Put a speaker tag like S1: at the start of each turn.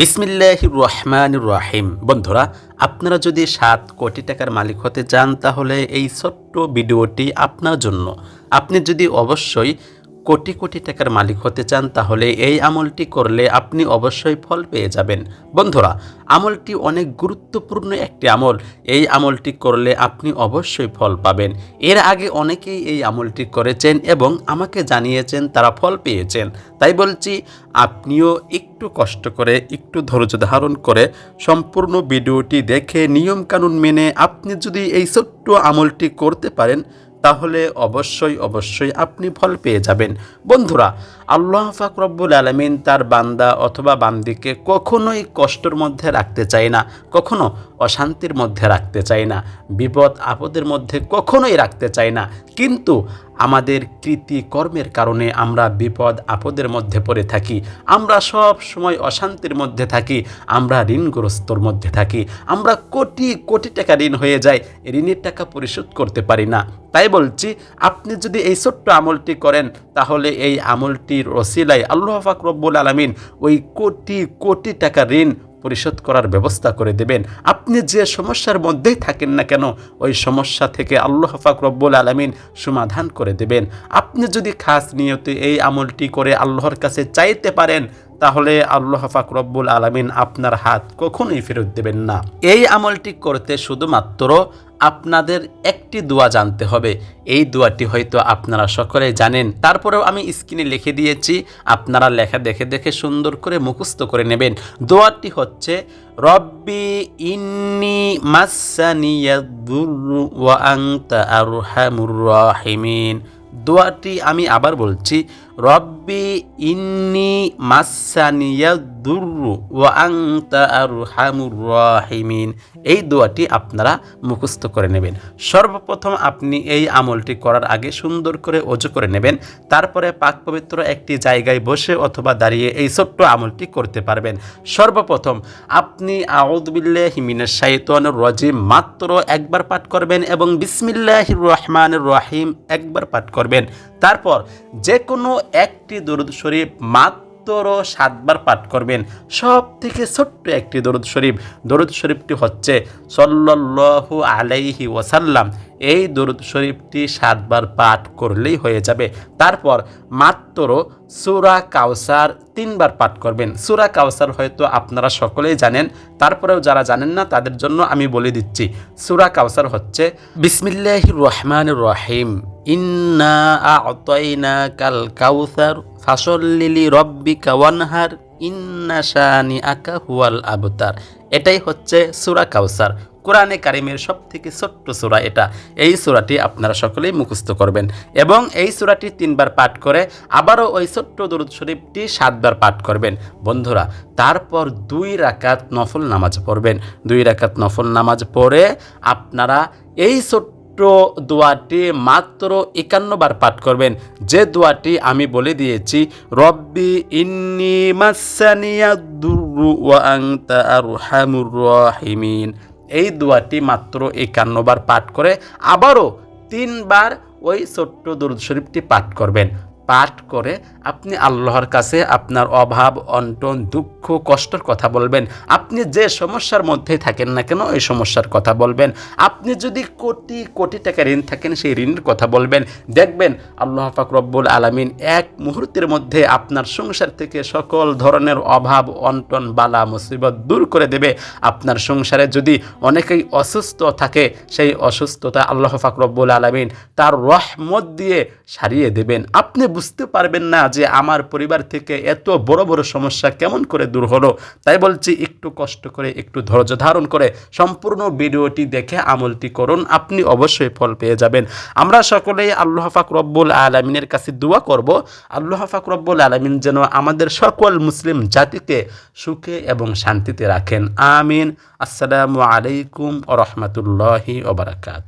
S1: বিসমিল্লাহ রহমান রাহিম। বন্ধুরা, আপনারা যদি সাত কোটি টাকার মালিক হতে চান, তাহলে এই ছোট্ট ভিডিওটি আপনার জন্য। আপনি যদি অবশ্যই কোটি কোটি টাকার মালিক হতে চান, তাহলে এই আমলটি করলে আপনি অবশ্যই ফল পেয়ে যাবেন। বন্ধুরা, আমলটি অনেক গুরুত্বপূর্ণ একটি আমল। এই আমলটি করলে আপনি অবশ্যই ফল পাবেন। এর আগে অনেকেই এই আমলটি করেছেন এবং আমাকে জানিয়েছেন তারা ফল পেয়েছেন। তাই বলছি, আপনিও একটু কষ্ট করে, একটু ধৈর্য ধারণ করে সম্পূর্ণ ভিডিওটি দেখে নিয়মকানুন মেনে আপনি যদি এই ছোট্ট আমলটি করতে পারেন, তাহলে অবশ্যই অবশ্যই আপনি ফল পেয়ে যাবেন। বন্ধুরা আল্লাহ ফাক রব্বুল আলমিন তার বান্দা অথবা বান্দিকে কখনোই কষ্টের মধ্যে রাখতে চায় না, কখনো অশান্তির মধ্যে রাখতে চায় না, বিপদ আপদের মধ্যে কখনোই রাখতে চায় না। কিন্তু আমাদের কৃতি কর্মের কারণে আমরা বিপদ আপদের মধ্যে পড়ে থাকি, আমরা সব সময় অশান্তির মধ্যে থাকি, আমরা ঋণগ্রস্তর মধ্যে থাকি, আমরা কোটি কোটি টাকা ঋণ হয়ে যায় ঋণের টাকা পরিশোধ করতে পারি না। তাই বলছি, আপনি যদি এই ছোট্ট আমলটি করেন, তাহলে এই আমলটির রসিলাই আল্লাহ ফাক রব্বুল আলমিন ওই কোটি কোটি টাকা ঋণ পরিশোধ করার ব্যবস্থা করে দেবেন। আপনি যে সমস্যার মধ্যেই থাকেন না কেন, ওই সমস্যা থেকে আল্লাহ ফাক রব্বুল আলমিন সমাধান করে দেবেন। আপনি যদি খাস নিয়তে এই আমলটি করে আল্লাহর কাছে চাইতে পারেন তাহলে আল্লাহ ফাক রব্বুল আলমিন আপনার হাত কখনোই ফেরত দেবেন না। এই আমলটি করতে শুধুমাত্র আপনাদের একটি দোয়া জানতে হবে। এই দোয়াটি হয়তো আপনারা সকলে জানেন। তারপরেও আমি স্ক্রিনে লিখে দিয়েছি, আপনারা লেখা দেখে দেখে সুন্দর করে মুখস্থ করে নেবেন। দোয়াটি হচ্ছে, রব্বি ইন্নি আনতা আরহামুর রাহিমিন। দোয়াটি আমি আবার বলছি রব্বি ইন্নি মাসানিয়া দুরু ও আংতা আর রাহিমিন। এই দোয়াটি আপনারা মুখস্থ করে নেবেন। সর্বপ্রথম আপনি এই আমলটি করার আগে সুন্দর করে অজু করে নেবেন। তারপরে পাক পবিত্র একটি জায়গায় বসে অথবা দাঁড়িয়ে এই ছোট্ট আমলটি করতে পারবেন। সর্বপ্রথম আপনি আউদবিল্লাহ হিমিনের শাইতানুর রজিম মাত্র একবার পাঠ করবেন এবং বিসমিল্লাহ রহমান রহিম একবার পাঠ করবেন। তারপর যে কোনো একটি দরুদ শরীফ মাত্র সাতবার পাঠ করবেন। সব থেকে ছোট্ট একটি দরুদ শরীফ। দরুদ শরীফটি হচ্ছে সল্লাল্লাহু আলাইহি ওয়াসাল্লাম। এই দরুদ শরীফটি সাতবার পাঠ করলেই হয়ে যাবে। তারপর মাত্র সুরা কাউসার তিনবার পাঠ করবেন। সুরা কাউসার হয়তো আপনারা সকলেই জানেন। তারপরেও যারা জানেন না, তাদের জন্য আমি বলে দিচ্ছি। সুরা কাউসার হচ্ছে বিসমিল্লাহ রহমান রহিম। ইন্না আতয়না কাল কাউসার ফাসল্লিলি রব্বিকা ওয়ানহার, ইন্না শানি আকা হুয়াল আবতার। এটাই হচ্ছে সুরা কাউসার কোরআনে কারিমের সব থেকে ছোট্ট সুরা এটা। এই সুরাটি আপনারা সকলেই মুখস্থ করবেন। এবং এই সুরাটি তিনবার পাঠ করে আবারও ওই ছোট্ট দরুদ শরীফটি সাতবার পাঠ করবেন। বন্ধুরা, তারপর দুই রাকাত নফল নামাজ পড়বেন। দুই রাকাত নফল নামাজ পড়ে আপনারা এই ছোট্ট দোয়াটি, মাত্র একান্নবার পাঠ করবেন। যে দোয়াটি আমি বলে দিয়েছি, রব্বি ইন্নি মাসানিয়া দুরু ওয়া আনতা আরহামুর রাহিমিন। এই দোয়াটি মাত্র একান্নবার পাঠ করে আবারও তিনবার ওই ছোট্ট দরুদ শরীফটি পাঠ করবেন। পাঠ করে আপনি আল্লাহর কাছে আপনার অভাব, অন্টন, দুঃখ, কষ্টর কথা বলবেন। আপনি যে সমস্যার মধ্যে থাকেন না কেন ওই সমস্যার কথা বলবেন। আপনি যদি কোটি কোটি টাকা ঋণ থাকেন, সেই ঋণের কথা বলবেন। দেখবেন আল্লাহ ফাকরব্বুল আলমিন এক মুহূর্তের মধ্যে আপনার সংসার থেকে সকল ধরনের অভাব, অন্টন, বালা, মুসিবত দূর করে দেবে। আপনার সংসারে যদি অনেকেই অসুস্থ থাকে, সেই অসুস্থতা আল্লাহ ফাকরব্বুল আলমিন তার রহমত দিয়ে সারিয়ে দেবেন। আপনি বুঝতে পারবেন না যে আমার পরিবার থেকে এত বড় বড় সমস্যা কেমন করে দূর হলো। তাই বলছি একটু কষ্ট করে, একটু ধৈর্য ধারণ করে সম্পূর্ণ ভিডিওটি দেখে আমলটি করুন। আপনি অবশ্যই ফল পেয়ে যাবেন। আমরা সকলেই আল্লাহ ফাক রব্বুল আলমিনের কাছে দোয়া করব। আল্লাহ ফাক রব্বুল আলমিন যেন আমাদের সকল মুসলিম জাতিকে সুখে এবং শান্তিতে রাখেন। আমিন। আসসালামু আলাইকুম রহমতুল্লাহি ওবরাকাত